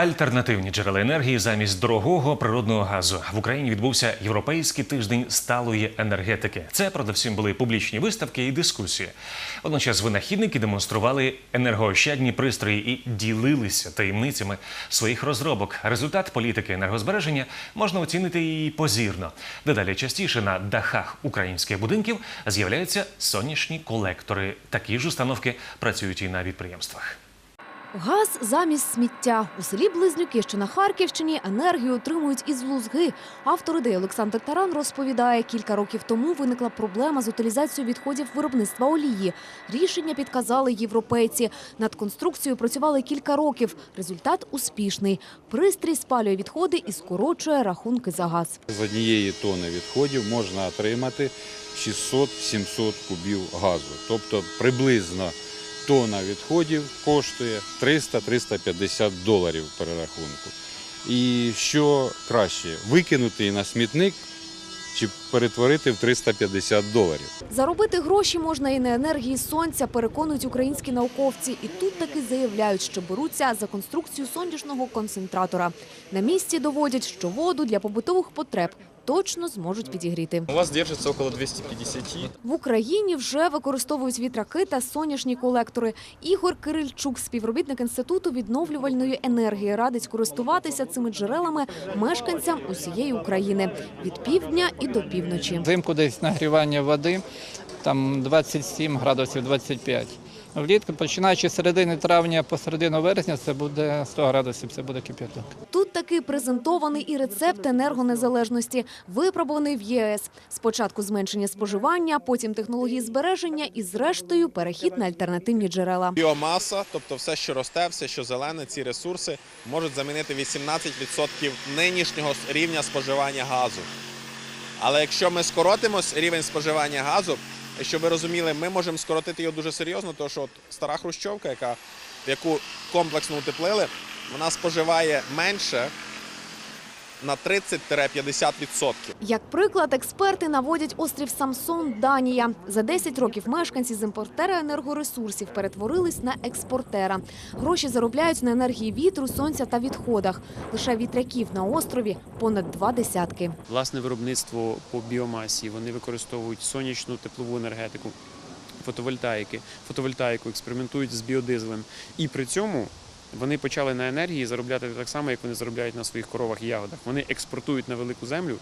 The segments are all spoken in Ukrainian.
Альтернативні джерела енергії замість дорогого природного газу в Україні відбувся європейський тиждень сталої енергетики. Це передусім були публічні виставки і дискусії. Водночас винахідники демонстрували енергоощадні пристрої і ділилися таємницями своїх розробок. Результат політики енергозбереження можна оцінити і позірно. Дедалі частіше на дахах українських будинків з'являються сонячні колектори. Такі ж установки працюють і на підприємствах. Газ замість сміття у селі Близнюки, що на Харківщині, енергію отримують із лузги. Автор ідеї Олександр Таран розповідає, кілька років тому виникла проблема з утилізацією відходів виробництва олії. Рішення підказали європейці. Над конструкцією працювали кілька років. Результат успішний. Пристрій спалює відходи і скорочує рахунки за газ. З однієї тони відходів можна отримати 600-700 кубів газу. Тобто приблизно тона відходів коштує 300-350 доларів перерахунку. І що краще, викинути на смітник чи перетворити в 350 доларів. Заробити гроші можна і на енергії сонця, переконують українські науковці. І тут таки заявляють, що беруться за конструкцію сонячного концентратора. На місці доводять, що воду для побутових потреб точно зможуть підігріти. У вас держится около 250. В Україні вже використовують вітраки та сонячні колектори. Ігор Кирильчук, співробітник інституту відновлювальної енергії, радить користуватися цими джерелами мешканцям усієї України від півдня і до півночі. Взимку десь нагрівання води, там 27 градусів 25. Влітку, починаючи з середини травня по середину вересня, це буде 100 градусів, це буде кип'яток. Тут таки презентований і рецепт енергонезалежності, випробуваний в ЄС. Спочатку зменшення споживання, потім технології збереження і, зрештою, перехід на альтернативні джерела. Біомаса, тобто все, що росте, все, що зелене, ці ресурси можуть замінити 18% нинішнього рівня споживання газу. Але якщо ми скоротимо рівень споживання газу, щоб ви розуміли, ми можемо скоротити його дуже серйозно, тому що от стара хрущовка, яка, яку комплексно утеплили, вона споживає менше на 30-50%. Як приклад, експерти наводять острів Самсон, Данія. За 10 років мешканці з імпортера енергоресурсів перетворились на експортера. Гроші заробляють на енергії вітру, сонця та відходах. Лише вітряків на острові понад два десятки. власне виробництво по біомасі. Вони використовують сонячну теплову енергетику, фотовольтаїки, фотовольтаїку, експериментують з біодизелем. І при цьому вони почали на енергії заробляти так само, як вони заробляють на своїх коровах і ягодах. Вони експортують на велику землю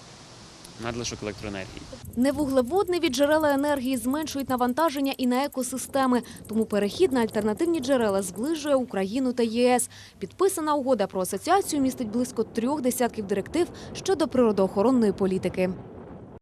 надлишок електроенергії. Невуглеводневі джерела енергії зменшують навантаження і на екосистеми. Тому перехід на альтернативні джерела зближує Україну та ЄС. Підписана угода про асоціацію містить близько трьох десятків директив щодо природоохоронної політики.